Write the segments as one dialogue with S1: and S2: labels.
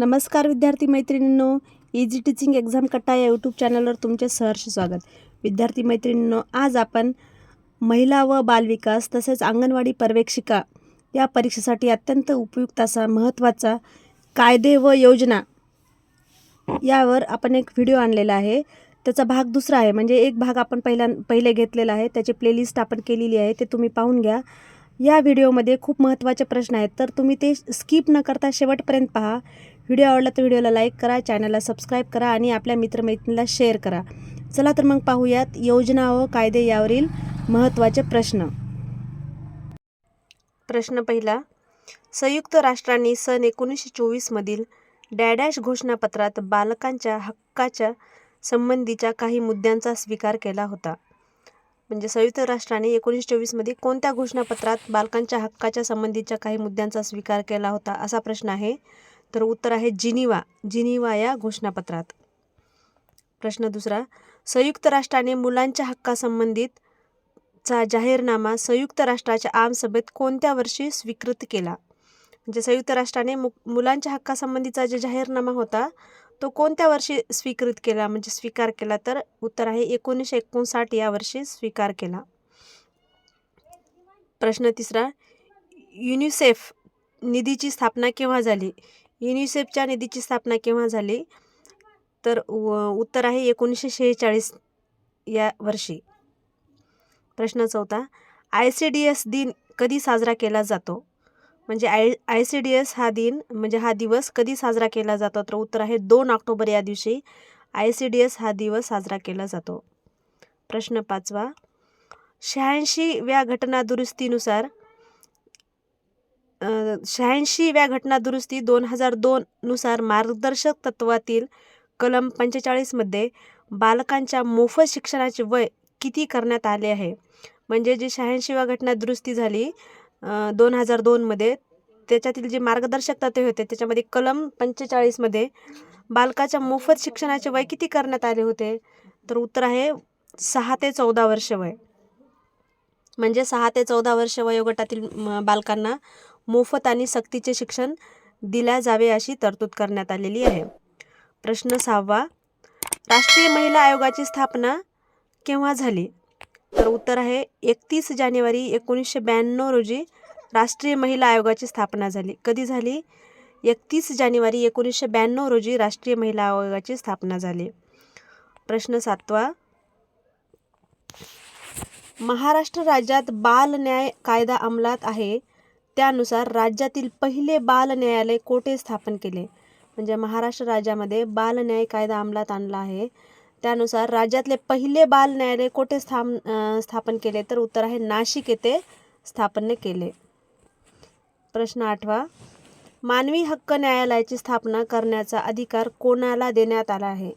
S1: नमस्कार विद्यार्थी मैत्रिणींनो इजी टीचिंग एक्झाम कट्टा या यूट्यूब चॅनलवर तुमचे सहर्ष स्वागत. विद्यार्थी मैत्रिणींनो आज आपण महिला व बालविकास तसेच अंगणवाडी पर्यवेक्षिका या परीक्षेसाठी अत्यंत उपयुक्त असा महत्त्वाचा कायदे व योजना यावर आपण एक व्हिडिओ आणलेला आहे. त्याचा भाग दुसरा आहे म्हणजे एक भाग आपण पहिल्या पहिले घेतलेला आहे. त्याची प्लेलिस्ट आपण केलेली आहे ते तुम्ही पाहून घ्या. या व्हिडिओमध्ये खूप महत्त्वाचे प्रश्न आहेत तर तुम्ही ते स्किप न करता शेवटपर्यंत पहा. व्हिडिओ आवडला तर व्हिडिओला लाईक करा चॅनलला सबस्क्राईब करा आणि आपल्या मित्रमैत्रिणीला शेअर करा. चला तर मग पाहूयात योजना व कायदे यावरील महत्त्वाचे प्रश्न. प्रश्न पहिला संयुक्त राष्ट्रांनी सन एकोणीसशे चोवीसमधील डॅडॅश घोषणापत्रात बालकांच्या हक्काच्या संबंधीच्या काही मुद्द्यांचा स्वीकार केला होता. म्हणजे संयुक्त राष्ट्राने एकोणीसशे चोवीसमध्ये कोणत्या घोषणापत्रात बालकांच्या हक्काच्या संबंधीच्या काही मुद्द्यांचा स्वीकार केला होता असा प्रश्न आहे. तर उत्तर आहे जिनिवा. जिनिवा या घोषणापत्रात. प्रश्न दुसरा संयुक्त राष्ट्राने मुलांच्या हक्कासंबंधित चा जाहीरनामा संयुक्त राष्ट्राच्या आमसभेत कोणत्या वर्षी स्वीकृत केला? म्हणजे संयुक्त राष्ट्राने मु मुलांच्या हक्कासंबंधीचा जे जाहीरनामा होता तो कोणत्या वर्षी स्वीकृत केला? म्हणजे स्वीकार केला तर उत्तर आहे एकोणीसशे एकोणसाठ या वर्षी स्वीकार केला. प्रश्न तिसरा युनिसेफ निधीची स्थापना केव्हा झाली? युनिसेफच्या निधीची स्थापना केव्हा झाली? तर व उत्तर आहे एकोणीसशे शेहेचाळीस या वर्षी. प्रश्न चौथा आय सी डी एस दिन कधी साजरा केला जातो? म्हणजे I I C D S हा दिन म्हणजे हा दिवस कधी साजरा केला जातो? तर उत्तर आहे दोन ऑक्टोबर या दिवशी आय सी डी एस हा दिवस साजरा केला जातो. प्रश्न पाचवा शहाऐंशीव्या घटना दुरुस्तीनुसार शहाऐंशीव्या घटना दुरुस्ती दोन हजार दोननुसार मार्गदर्शक तत्वातील कलम पंचेचाळीसमध्ये बालकांच्या मोफत शिक्षणाचे वय किती करण्यात आले आहे? म्हणजे जी शहाऐंशीव्या घटना दुरुस्ती झाली दोन हजार दोनमध्ये त्याच्यातील जे मार्गदर्शक तत्वे होते त्याच्यामध्ये कलम पंचेचाळीसमध्ये बालकाच्या मोफत शिक्षणाचे वय किती करण्यात आले होते? तर उत्तर आहे सहा ते चौदा वर्ष वय. म्हणजे सहा ते चौदा वर्ष वयोगटातील बालकांना मोफत आणि सक्तीचे शिक्षण दिल्या जावे अशी तरतूद करण्यात आलेली आहे. प्रश्न सहावा राष्ट्रीय महिला आयोगाची स्थापना केव्हा झाली? तर उत्तर आहे एकतीस जानेवारी एकोणीसशे ब्याण्णव रोजी राष्ट्रीय महिला आयोगाची स्थापना झाली. कधी झाली? एकतीस जानेवारी एकोणीसशे ब्याण्णव रोजी राष्ट्रीय महिला आयोगाची स्थापना झाली. प्रश्न सातवा महाराष्ट्र राज्यात बाल न्याय कायदा अंमलात आहे? त्यानुसार राज्यातील पहिले बाल न्यायालय कोठे स्थापन केले? म्हणजे महाराष्ट्र राज्यामध्ये बाल न्याय कायदा अंमलात आणला आहे. त्यानुसार राज्यातले पहिले बाल न्यायालय कोठे स्थान स्थापन केले? तर उत्तर आहे नाशिक येथे स्थापन केले. प्रश्न आठवा. मानवी हक्क न्यायालयाची स्थापना करण्याचा अधिकार कोणाला देण्यात आला आहे?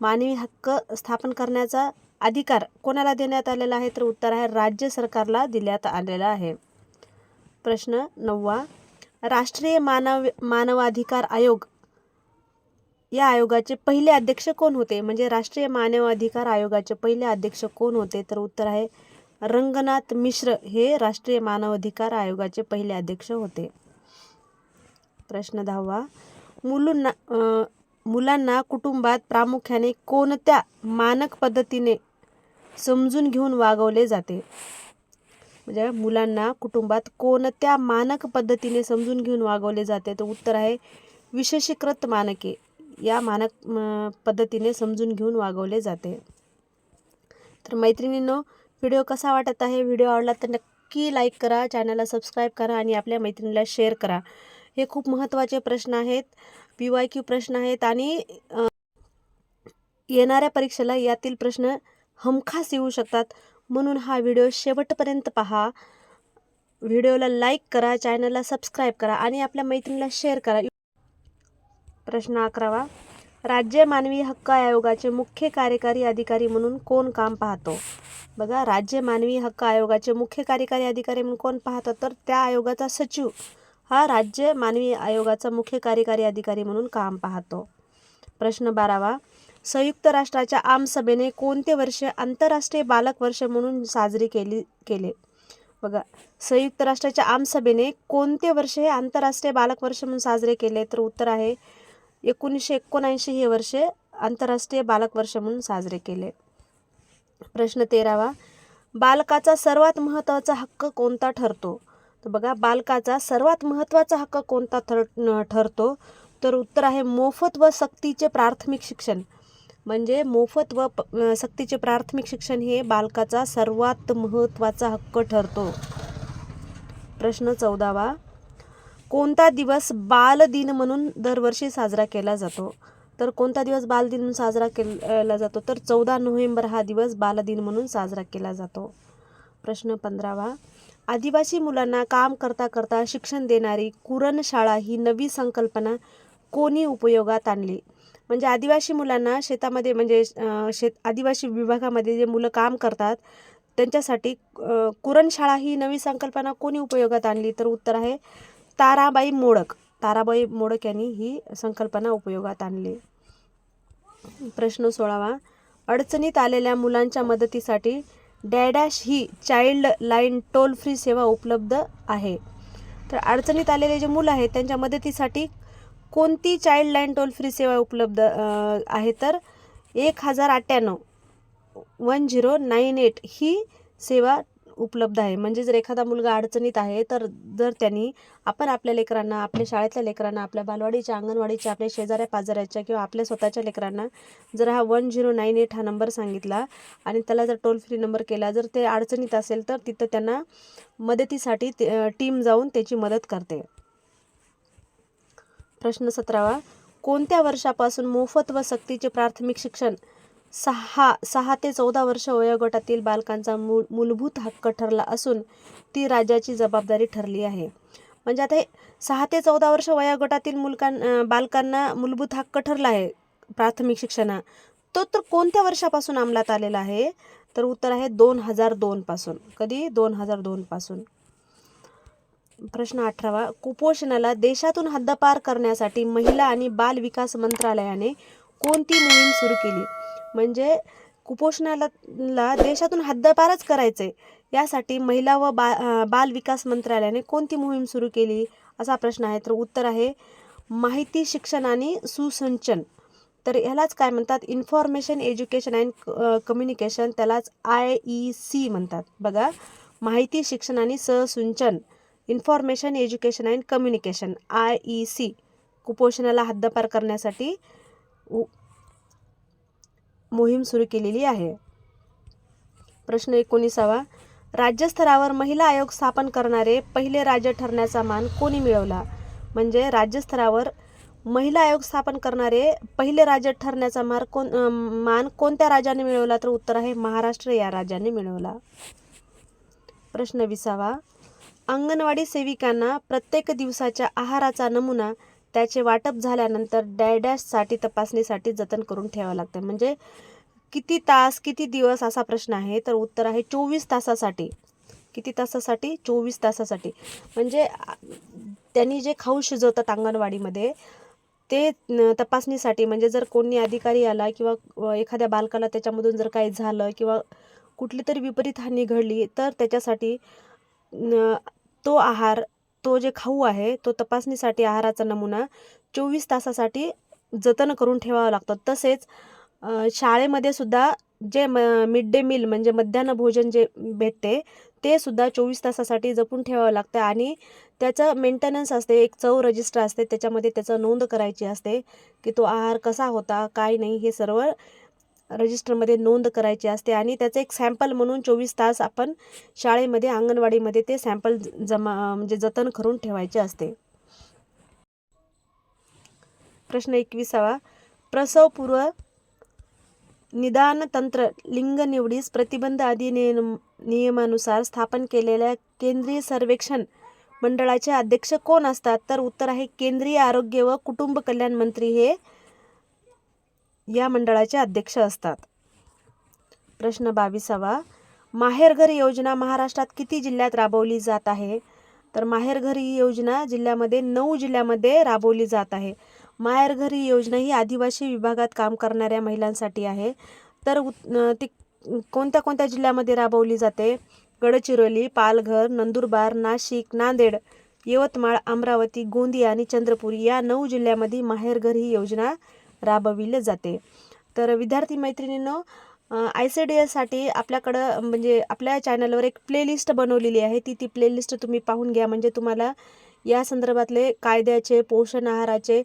S1: मानवी हक्क स्थापन करण्याचा अधिकार कोणाला देण्यात आलेला आहे? तर उत्तर आहे राज्य सरकारला दिल्यात आलेला आहे. प्रश्न नववा. राष्ट्रीय मानव मानवाधिकार आयोग. या आयोगाचे पहिले अध्यक्ष कोण होते? म्हणजे राष्ट्रीय मानवाधिकार आयोगाचे पहिले अध्यक्ष कोण होते? तर उत्तर आहे रंगनाथ मिश्र हे राष्ट्रीय मानवाधिकार आयोगाचे पहिले अध्यक्ष होते. प्रश्न दहावा. मुलांना मुलांना कुटुंबात प्रामुख्याने कोणत्या मानक पद्धतीने समजून घेऊन वागवले जाते? म्हणजे मुलांना कुटुंबात कोणत्या मानक पद्धतीने समजून घेऊन वागवले जाते तर उत्तर आहे विशेषीकृत मानके. या मानक पद्धतीने समजून घेऊन वागवले जाते. तर मैत्रिणींनो व्हिडिओ कसा वाटत आहे? व्हिडिओ आवडला तर नक्की लाईक करा चॅनलला सबस्क्राईब करा आणि आपल्या मैत्रिणीला शेअर करा. हे खूप महत्त्वाचे प्रश्न आहेत पी वाय क्यू प्रश्न आहेत आणि येणाऱ्या परीक्षेला यातील प्रश्न हमखास येऊ शकतात. म्हणून हा व्हिडिओ शेवटपर्यंत पहा. व्हिडिओला लाईक करा चॅनलला सबस्क्राईब करा आणि आपल्या मैत्रिणीला शेअर करा. प्रश्न अकरावा. राज्य मानवी हक्क आयोगाचे मुख्य कार्यकारी अधिकारी म्हणून कोण काम पाहतो? बघा राज्य मानवी हक्क आयोगाचे मुख्य कार्यकारी अधिकारी म्हणून कोण पाहतो? तर त्या आयोगाचा सचिव हा राज्य मानवी आयोगाचा मुख्य कार्यकारी अधिकारी म्हणून काम पाहतो. प्रश्न बारावा. संयुक्त राष्ट्राच्या आमसभेने कोणते वर्ष आंतरराष्ट्रीय बालक वर्ष म्हणून साजरी केली केले? बघा संयुक्त राष्ट्राच्या आमसभेने कोणते वर्ष हे आंतरराष्ट्रीय बालक वर्ष म्हणून साजरे केले? तर उत्तर आहे एकोणीसशे एकोणऐंशी हे वर्ष आंतरराष्ट्रीय बालक वर्ष म्हणून साजरे केले. प्रश्न तेरावा बालकाचा सर्वात महत्त्वाचा हक्क कोणता ठरतो? तर बघा बालकाचा सर्वात महत्त्वाचा हक्क कोणता ठर ठरतो? तर उत्तर आहे मोफत व सक्तीचे प्राथमिक शिक्षण. म्हणजे मोफत व प- सक्तीचे प्राथमिक शिक्षण हे बालकाचा सर्वात महत्त्वाचा हक्क ठरतो. प्रश्न चौदावा. कोणता दिवस बालदिन म्हणून दरवर्षी साजरा केला जातो? तर कोणता दिवस बालदिन म्हणून साजरा केला जातो? तर चौदा नोव्हेंबर हा दिवस बालदिन म्हणून साजरा केला जातो. प्रश्न पंधरावा. आदिवासी मुलांना काम करता करता शिक्षण देणारी कुरणशाळा ही नवी संकल्पना कोणी उपयोगात आणली? म्हणजे आदिवासी मुलांना शेतामध्ये म्हणजे शेत आदिवासी विभागामध्ये जे मुलं काम करतात त्यांच्यासाठी कुरणशाळा ही नवी संकल्पना कोणी उपयोगात आणली तर उत्तर आहे ताराबाई मोडक. ताराबाई मोडक यांनी ही संकल्पना उपयोगात आणली. प्रश्न सोळावा. अडचणीत आलेल्या मुलांच्या मदतीसाठी डॅडॅश ही चाइल्ड लाईन टोल फ्री सेवा उपलब्ध आहे. तर अडचणीत आलेले जे मुलं आहेत त्यांच्या मदतीसाठी कोणती चाइल्ड लाईन टोल फ्री सेवा उपलब्ध आहे तर एक हजार अठ्ठ्याण्णव वन झिरो नाईन एट ही सेवा उपलब्ध आहे. म्हणजे जर एखादा मुलगा अडचणीत आहे तर जर त्यांनी आपण आपल्या लेकरांना आपल्या शाळेतल्या लेकरांना आपल्या बालवाडीच्या अंगणवाडीच्या आपल्या शेजाऱ्या पाजाऱ्याच्या किंवा आपल्या स्वतःच्या लेकरांना जर हा वन झिरो नाईन एट हा नंबर सांगितला आणि त्याला जर टोल फ्री नंबर केला जर ते अडचणीत असेल तर तिथं त्यांना मदतीसाठी टीम जाऊन त्याची मदत करते. प्रश्न सतरावा. कोणत्या वर्षापासून मोफत व सक्तीचे प्राथमिक शिक्षण सहा सहा ते चौदा वर्ष वयोगटातील बालकांचा मूल मूलभूत हक्क ठरला असून ती राज्याची जबाबदारी ठरली आहे. म्हणजे आता हे सहा ते चौदा वर्ष वयोगटातील मुलकां बालकांना मूलभूत हक्क ठरला आहे प्राथमिक शिक्षणा. तो तर कोणत्या वर्षापासून अंमलात आलेला आहे? तर उत्तर आहे दोन हजार दोनपासून कधी? दोन हजार दोनपासून प्रश्न अठरावा कुपोषणाला देशातून हद्दपार करण्यासाठी महिला आणि बाल विकास मंत्रालयाने कोणती मोहीम सुरू केली? म्हणजे कुपोषणाला देशातून हद्दपारच करायचे यासाठी महिला व बा बाल विकास मंत्रालयाने कोणती मोहीम सुरू केली? असा प्रश्न आहे. तर उत्तर आहे माहिती शिक्षण आणि सुसंचन. तर ह्यालाच काय म्हणतात? इन्फॉर्मेशन एज्युकेशन अँड कम्युनिकेशन त्यालाच आय ई सी म्हणतात. बघा माहिती शिक्षण आणि सहसुंचन. Information education and communication I E C. कुपोषणाला हद्दपार करण्यासाठी उ- मोहीम सुरू केलेली आहे. प्रश्न एकोणीसावा. राज्यस्तरावर महिला आयोग स्थापन करणारे पहिले राज्य ठरण्याचा मान कोणी मिळवला? म्हणजे राज्यस्तरावर महिला आयोग स्थापन करणारे पहिले राज्य ठरण्याचा मार कोण मान कोणत्या राज्याने मिळवला? तर उत्तर आहे महाराष्ट्र या राज्याने मिळवला. प्रश्न विसावा. अंगणवाडी सेविकांना प्रत्येक दिवसाच्या आहाराचा नमुना त्याचे वाटप झाल्यानंतर डॅडॅशसाठी तपासणीसाठी जतन करून ठेवावं लागतं. म्हणजे किती तास किती दिवस असा प्रश्न आहे? तर उत्तर आहे चोवीस तासासाठी. किती तासासाठी? चोवीस तासासाठी. म्हणजे त्यांनी जे खाऊ शिजवतात अंगणवाडीमध्ये ते तपासणीसाठी म्हणजे जर कोणी अधिकारी आला किंवा एखाद्या बालकाला त्याच्यामधून जर काही झालं किंवा कुठली तरी विपरीत हानी घडली तर त्याच्यासाठी तो आहार तो जे खाऊ आहे तो तपासणीसाठी आहाराचा नमुना चोवीस तासासाठी जतन करून ठेवावा लागतो. तसेच शाळेमध्ये सुद्धा जे म मिड डे मील म्हणजे मध्यान्ह भोजन जे भेटते ते सुद्धा चोवीस तासासाठी जपून ठेवावं लागतं आणि त्याचं मेंटेनन्स असते एक चव रजिस्टर असते त्याच्यामध्ये त्याचं नोंद करायची असते की तो आहार कसा होता काय नाही हे सर्व रजिस्टरमध्ये नोंद करायची असते आणि त्याचं एक सॅम्पल म्हणून चोवीस तास आपण शाळेमध्ये अंगणवाडीमध्ये ते सॅम्पल जमा म्हणजे जतन करून ठेवायचे असते. प्रश्न एकविसावा. प्रसवपूर्व निदान तंत्र लिंग निवडीस प्रतिबंध अधिनियम नियमानुसार स्थापन केलेल्या केंद्रीय सर्वेक्षण मंडळाचे अध्यक्ष कोण असतात? तर उत्तर आहे केंद्रीय आरोग्य व कुटुंब कल्याण मंत्री हे या मंडळाचे अध्यक्ष असतात. प्रश्न बावीसावा. माहेरघर योजना महाराष्ट्रात किती जिल्ह्यात राबवली जात आहे? तर माहेरघर ही योजना जिल्ह्यामध्ये नऊ जिल्ह्यामध्ये राबवली जात आहे. माहेरघर ही योजना ही आदिवासी विभागात काम करणाऱ्या महिलांसाठी आहे. तर ती कोणत्या कोणत्या जिल्ह्यामध्ये राबवली जाते? गडचिरोली पालघर नंदुरबार नाशिक नांदेड यवतमाळ अमरावती गोंदिया आणि चंद्रपूर या नऊ जिल्ह्यामध्ये माहेरघर ही योजना राबविले जाते. तर विद्यार्थी मैत्रिणींनो आय सी डी एससाठी आपल्याकडं म्हणजे आपल्या चॅनलवर एक प्लेलिस्ट बनवलेली आहे. ती ती प्लेलिस्ट तुम्ही पाहून घ्या. म्हणजे तुम्हाला या संदर्भातले कायद्याचे पोषण आहाराचे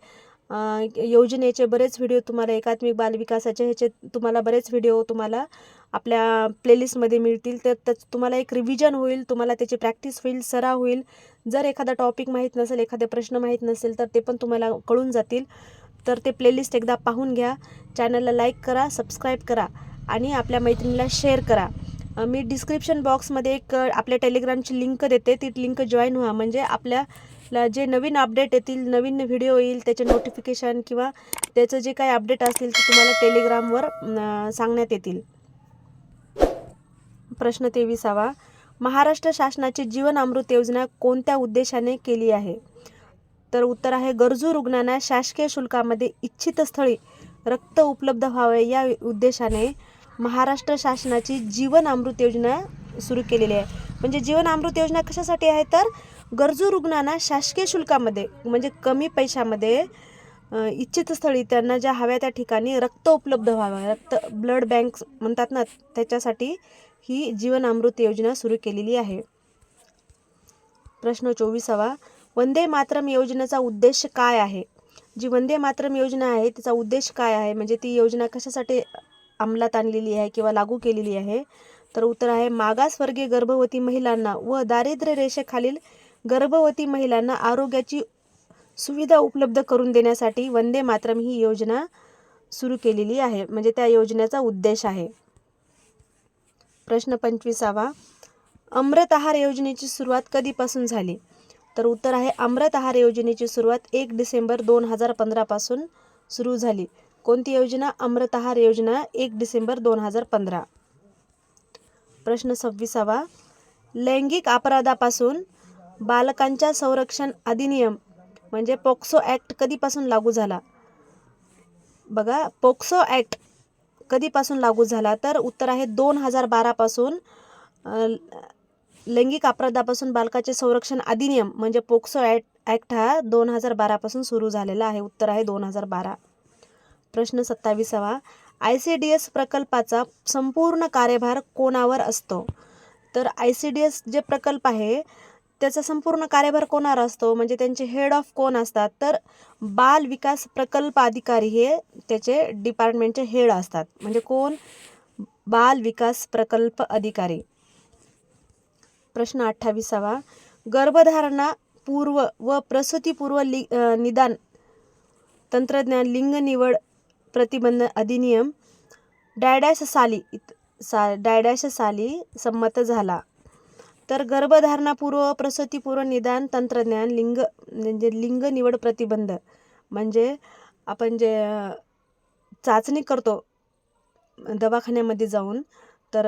S1: योजनेचे बरेच व्हिडिओ तुम्हाला एकात्मिक बालविकासाचे ह्याचे तुम्हाला बरेच व्हिडिओ तुम्हाला आपल्या प्लेलिस्टमध्ये मिळतील. तर त्यात तुम्हाला एक रिव्हिजन होईल तुम्हाला त्याची प्रॅक्टिस होईल सराव होईल. जर एखादा टॉपिक माहीत नसेल एखादे प्रश्न माहीत नसेल तर ते पण तुम्हाला कळून जातील. तर ते प्लेलिस्ट एकदा पाहून घ्या. चॅनलला लाईक करा सबस्क्राईब करा आणि आपल्या मैत्रिणीला शेअर करा. मी डिस्क्रिप्शन बॉक्समध्ये एक आपल्या टेलिग्रामची लिंक देते. ती लिंक जॉईन व्हा. म्हणजे आपल्याला जे नवीन अपडेट येतील नवीन व्हिडिओ येईल त्याचे नोटिफिकेशन किंवा त्याचं जे काही अपडेट असतील ते तुम्हाला टेलिग्रामवर सांगण्यात येतील. प्रश्न तेविसावा. महाराष्ट्र शासनाची जीवन अमृत योजना कोणत्या उद्देशाने केली आहे? तर उत्तर आहे गरजू रुग्णांना शासकीय शुल्कामध्ये इच्छित स्थळी रक्त उपलब्ध व्हावे या उद्देशाने महाराष्ट्र शासनाची जीवन अमृत योजना सुरू केलेली आहे. म्हणजे जीवन अमृत योजना कशासाठी आहे? तर गरजू रुग्णांना शासकीय शुल्कामध्ये म्हणजे कमी पैशामध्ये इच्छित स्थळी त्यांना ज्या हव्या त्या ठिकाणी रक्त उपलब्ध व्हावं. रक्त ब्लड बँक म्हणतात ना त्याच्यासाठी ही जीवन अमृत योजना सुरू केलेली आहे. प्रश्न चोवीसावा वंदे मातरम योजनेचा उद्देश काय आहे? जी वंदे मातरम योजना आहे तिचा उद्देश काय आहे? म्हणजे ती योजना कशासाठी अंमलात आणलेली आहे किंवा लागू केलेली आहे? तर उत्तर आहे मागासवर्गीय गर्भवती महिलांना व दारिद्र्य रेषेखालील गर्भवती महिलांना आरोग्याची सुविधा उपलब्ध करून देण्यासाठी वंदे मातरम ही योजना सुरू केलेली आहे. म्हणजे त्या योजनेचा उद्देश आहे. प्रश्न पंचवीसावा. अमृत आहार योजनेची सुरुवात कधीपासून झाली? तर उत्तर आहे अमृत आहार योजनेची सुरुवात एक डिसेंबर दोन हजार पंधरापासून सुरू झाली. कोणती योजना? अमृत आहार योजना एक डिसेंबर दोन हजार पंधरा. प्रश्न सव्वीसावा. लैंगिक अपराधापासून बालकांच्या संरक्षण अधिनियम म्हणजे पोक्सो ॲक्ट कधीपासून लागू झाला? बघा पोक्सो ॲक्ट कधीपासून लागू झाला? तर उत्तर आहे दोन हजार बारापासून लैंगिक अपराधापासून बालकाचे संरक्षण अधिनियम म्हणजे पोक्सो ॲक्ट ॲक्ट हा दोन हजार बारापासून सुरू झालेला आहे. उत्तर आहे दोन हजार बारा. प्रश्न सत्तावीसावा. आय सी डी एस प्रकल्पाचा संपूर्ण कार्यभार कोणावर असतो? तर आय सी डी एस जे प्रकल्प आहे त्याचा संपूर्ण कार्यभार कोणावर असतो? म्हणजे त्यांचे हेड ऑफ कोण असतात? तर बाल विकास प्रकल्प अधिकारी हे त्याचे डिपार्टमेंटचे हेड असतात. म्हणजे कोण? बाल विकास प्रकल्प अधिकारी. प्रश्न अठ्ठावीसावा. गर्भधारणा पूर्व व प्रसूतीपूर्व लि निदान तंत्रज्ञान लिंग निवड प्रतिबंध अधिनियम डायडॅश साली सा डायडॅश साली संमत झाला. तर गर्भधारणापूर्व प्रसूतीपूर्व निदान तंत्रज्ञान लिंग म्हणजे लिंग निवड प्रतिबंध म्हणजे आपण जे चाचणी करतो दवाखान्यामध्ये जाऊन तर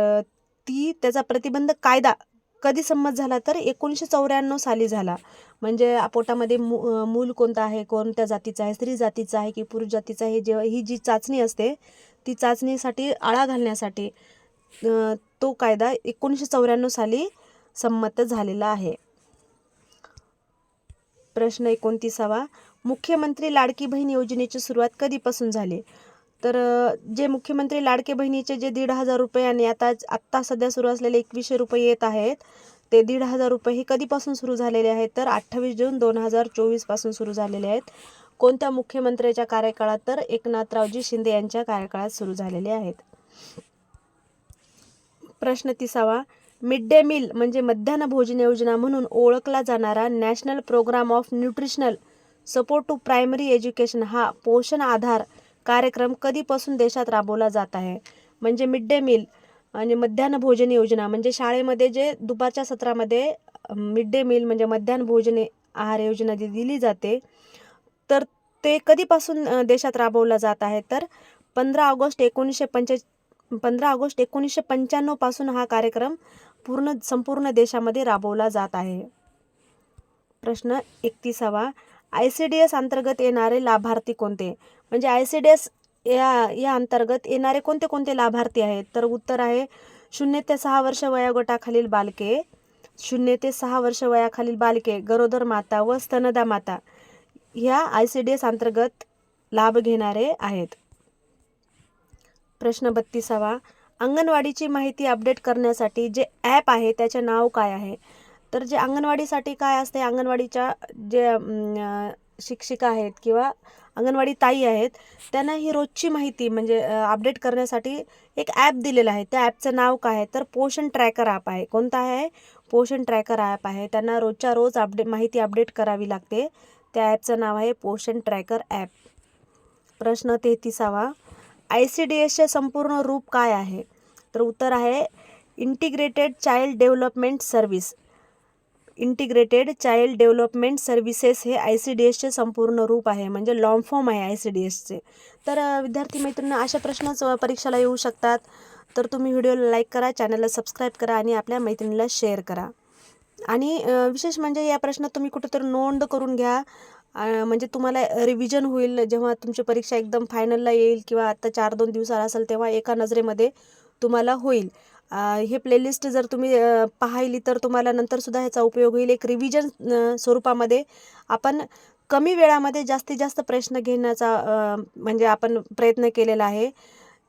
S1: ती त्याचा प्रतिबंध कायदा कधी संमत झाला तर एकोणीसशे चौऱ्याण्णव साली झाला. म्हणजे पोटामध्ये मू मूल कोणतं आहे कोणत्या जातीचं आहे स्त्री जातीचं आहे की पुरुष जातीचं आहे जेव्हा ही जी चाचणी असते ती चाचणीसाठी आळा घालण्यासाठी तो कायदा एकोणीसशे चौऱ्याण्णव साली संमत झालेला आहे. प्रश्न एकोणतीसावा. मुख्यमंत्री लाडकी बहीण योजनेची सुरुवात कधीपासून झाली? तर जे मुख्यमंत्री लाडके बहिणीचे जे दीड हजार रुपये आणि आता आत्ता सध्या सुरू असलेले एकवीसशे रुपये येत आहेत ते दीड हजार रुपये हे कधीपासून सुरू झालेले आहेत? तर अठ्ठावीस जून दोन हजार चोवीसपासून सुरू झालेले आहेत. कोणत्या मुख्यमंत्र्याच्या कार्यकाळात? तर एकनाथरावजी शिंदे यांच्या कार्यकाळात सुरू झालेले आहेत. प्रश्न तिसावा. मिड डे मील म्हणजे मध्यान्ह भोजन योजना म्हणून ओळखला जाणारा national programme of nutritional support to primary education हा पोषण आधार कार्यक्रम कधीपासून देशात राबवला जात आहे? म्हणजे मिड डे मील आणि मध्यान्ह भोजन योजना म्हणजे शाळेमध्ये जे दुपारच्या सत्रामध्ये मिड डे मील म्हणजे मध्यान्ह भोजन आहार योजना जी दिली जाते तर ते कधीपासून देशात राबवला जात आहे? तर पंधरा ऑगस्ट एकोणीसशे पंचे पंधरा ऑगस्ट एकोणीसशे पंच्याण्णवपासून हा कार्यक्रम पूर्ण संपूर्ण देशामध्ये राबवला जात आहे. प्रश्न एकतीसावा. आय सी डी एस अंतर्गत येणारे लाभार्थी कोणते? म्हणजे आय सी डी एस या या अंतर्गत येणारे कोणते कोणते लाभार्थी आहेत? तर उत्तर आहे शून्य ते सहा वर्ष वयोगटाखालील बालके शून्य ते सहा वर्ष वयाखालील बालके गरोदर माता व स्तनदा माता ह्या आय सी डी एस अंतर्गत लाभ घेणारे आहेत. प्रश्न बत्तीसावा. अंगणवाडीची माहिती अपडेट करण्यासाठी जे ॲप आहे त्याचे नाव काय आहे? तर जे अंगणवाडीसाठी काय असते अंगणवाडीच्या जे शिक्षिका आहेत किंवा अंगणवाडी ताई आहेत त्यांना ही रोजची माहिती म्हणजे अपडेट करण्यासाठी एक ॲप दिलेलं आहे. त्या ॲपचं नाव काय आहे? तर पोषण ट्रॅकर ॲप आहे. कोणता आहे? पोषण ट्रॅकर ॲप आहे. त्यांना रोजच्या रोज अपडे माहिती अपडेट करावी लागते. त्या ॲपचं नाव आहे पोषण ट्रॅकर ॲप प्रश्न तेहतीसावा. आय सी डी एसचे संपूर्ण रूप काय आहे? तर उत्तर आहे integrated child development service integrated child development services हे आय सी डी एसचे संपूर्ण रूप आहे म्हणजे लॉन्ग फॉर्म आहे आय सी डी एसचे तर विद्यार्थी मैत्रिणी अशा प्रश्नच परीक्षेला येऊ शकतात. तर तुम्ही व्हिडिओला लाईक करा चॅनलला सबस्क्राईब करा आणि आपल्या मैत्रिणीला शेअर करा. आणि विशेष म्हणजे या प्रश्नात तुम्ही कुठेतरी नोंद करून घ्या. म्हणजे तुम्हाला रिव्हिजन होईल जेव्हा तुमची परीक्षा एकदम फायनलला येईल किंवा आता चार दोन दिवसाला असेल तेव्हा एका नजरेमध्ये तुम्हाला होईल. हे प्लेलिस्ट जर तुम्ही पाहिली तर तुम्हाला नंतरसुद्धा ह्याचा उपयोग होईल. एक रिव्हिजन स्वरूपामध्ये आपण कमी वेळामध्ये जास्तीत जास्त प्रश्न घेण्याचा म्हणजे आपण प्रयत्न केलेला आहे.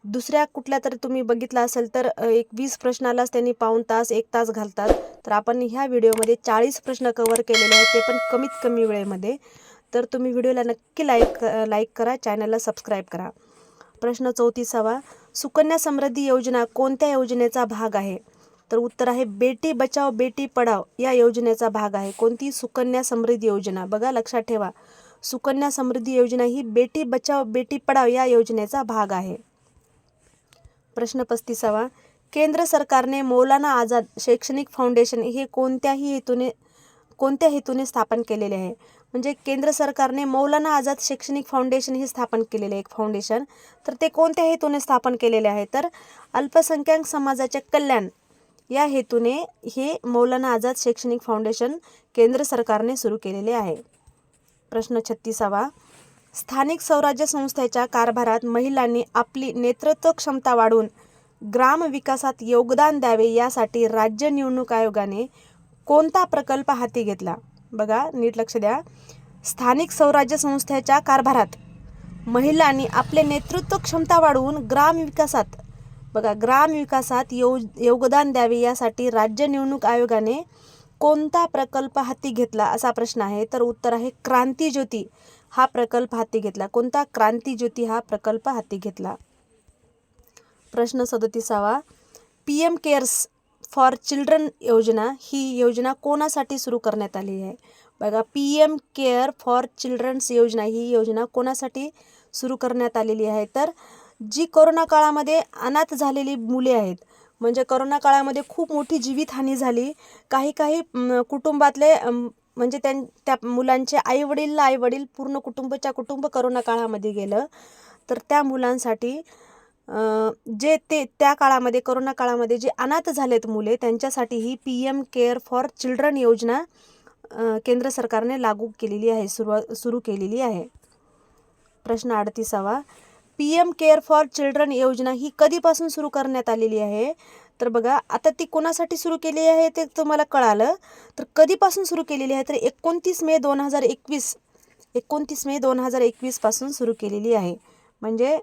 S1: दुसऱ्या कुठल्या तरी तुम्ही बघितला असेल तर एक वीस प्रश्नालाच त्यांनी पाऊण तास एक तास घालतात. तर आपण ह्या व्हिडिओमध्ये चाळीस प्रश्न कवर केलेले आहेत ते पण कमीत कमी वेळेमध्ये. तर तुम्ही व्हिडिओला नक्की लाईक लाईक करा चॅनलला सबस्क्राईब करा. प्रश्न चौतीसावा. सुकन्या समृद्धी योजना कोणत्या योजनेचा भाग आहे? तर उत्तर आहे बेटी बचाव बेटी पढाव या योजनेचा भाग आहे. कोणती? सुकन्या समृद्धी योजना. बघा लक्षात ठेवा. सुकन्या समृद्धी योजना ही बेटी बचाव बेटी पढाव या योजनेचा भाग आहे. प्रश्न पस्तीसावा. केंद्र सरकारने मौलाना आझाद शैक्षणिक फाउंडेशन हे कोणत्याही हेतूने कोणत्या हेतूने स्थापन केलेले आहे? म्हणजे केंद्र सरकारने मौलाना आझाद शैक्षणिक फाउंडेशन हे स्थापन केलेले एक फाउंडेशन तर ते कोणत्या हेतूने स्थापन केलेले आहे? तर अल्पसंख्याक समाजाचे कल्याण या हेतूने हे मौलाना आझाद शैक्षणिक फाउंडेशन केंद्र सरकारने सुरू केलेले आहे. प्रश्न छत्तीसावा. स्थानिक स्वराज्य संस्थेच्या कारभारात महिलांनी आपली नेतृत्व क्षमता वाढवून ग्राम विकासात योगदान द्यावे यासाठी राज्य निवडणूक आयोगाने कोणता प्रकल्प हाती घेतला? बघा नीट लक्ष द्या. स्थानिक स्वराज्य संस्थेच्या कारभारात महिलांनी आपले नेतृत्व क्षमता वाढवून ग्राम विकासात बघा ग्राम विकासात यो योगदान द्यावे यासाठी राज्य निवडणूक आयोगाने कोणता प्रकल्प हाती घेतला असा प्रश्न आहे. तर उत्तर आहे क्रांती ज्योती. हा प्रकल्प हाती घेतला. कोणता? क्रांती ज्योती हा प्रकल्प हाती घेतला. प्रश्न सदतीसावा. P M cares for children योजना ही योजना कोणासाठी सुरू करण्यात आली आहे? बघा P M care for childrens योजना ही योजना कोणासाठी सुरू करण्यात आलेली आहे? तर जी कोरोना काळामध्ये अनाथ झालेली मुले आहेत म्हणजे करोना काळामध्ये खूप मोठी जीवितहानी झाली. काही काही कुटुंबातले म्हणजे त्यां त्या मुलांचे आईवडील आईवडील पूर्ण कुटुंबच्या कुटुंब करोना काळामध्ये गेलं. तर त्या मुलांसाठी जे ते त्या काळामध्ये कोरोना काळामध्ये जे अनाथ झालेत मुले त्यांच्यासाठी ही P M care for children योजना केंद्र सरकारने लागू केलेली आहे सुरुवा सुरू केलेली आहे. प्रश्न अडतीसावा. P M care for children योजना ही कधीपासून सुरू करण्यात आलेली आहे? तर बघा आता ती कोणासाठी सुरू केली आहे ते तुम्हाला कळालं. तर कधीपासून सुरू केलेली आहे? तर एकोणतीस मे दोन हजार एकवीस एकोणतीस मे दोन हजार एकवीसपासून सुरू केलेली आहे. म्हणजे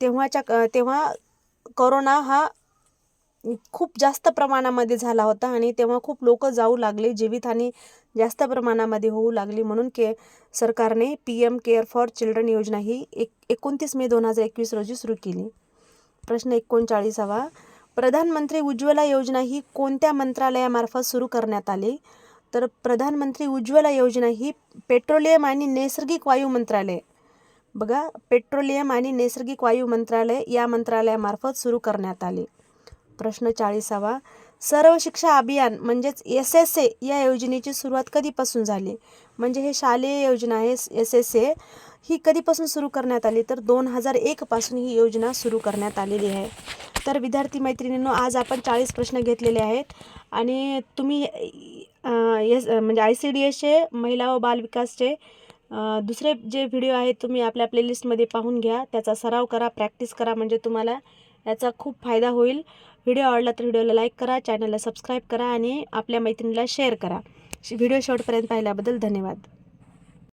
S1: तेव्हाच्या क- तेव्हा करोना हा खूप जास्त प्रमाणामध्ये झाला होता आणि तेव्हा खूप लोक जाऊ लागले जीवितहानी जास्त प्रमाणामध्ये होऊ लागली म्हणून के सरकारने P M care for children योजना ही एक एकोणतीस मे दोन हजार एकवीस रोजी सुरू केली. प्रश्न एकोणचाळीसावा प्रधानमंत्री उज्ज्वला योजना ही कोणत्या मंत्रालयामार्फत सुरू करण्यात आली? तर प्रधानमंत्री उज्ज्वला योजना ही पेट्रोलियम आणि नैसर्गिक वायू मंत्रालय बघा पेट्रोलियम आणि नैसर्गिक वायू मंत्रालय या मंत्रालयामार्फत सुरू करण्यात आले. प्रश्न चाळीसावा सर्व शिक्षा अभियान म्हणजेच एस एस ए या योजनेची सुरुवात कधीपासून झाली? म्हणजे हे शालेय योजना आहे एस एस ए ही कधीपासून सुरू करण्यात आली? तर दोन हजार एकपासून ही योजना सुरू करण्यात आलेली आहे. तर विद्यार्थी मैत्रिणींनो आज आपण चाळीस प्रश्न घेतलेले आहेत आणि तुम्ही एस म्हणजे आय सी डी एसचे महिला व बालविकासचे विकासचे दुसरे जे व्हिडिओ आहेत तुम्ही आपल्या प्लेलिस्टमध्ये पाहून घ्या. त्याचा सराव करा प्रॅक्टिस करा म्हणजे तुम्हाला याचा खूप फायदा होईल. व्हिडिओ आवडला तर व्हिडिओला लाईक करा चॅनलला सबस्क्राईब करा आणि आपल्या मैत्रिणीला शेअर करा. व्हिडिओ शॉर्टपर्यंत पाहिल्याबद्दल धन्यवाद.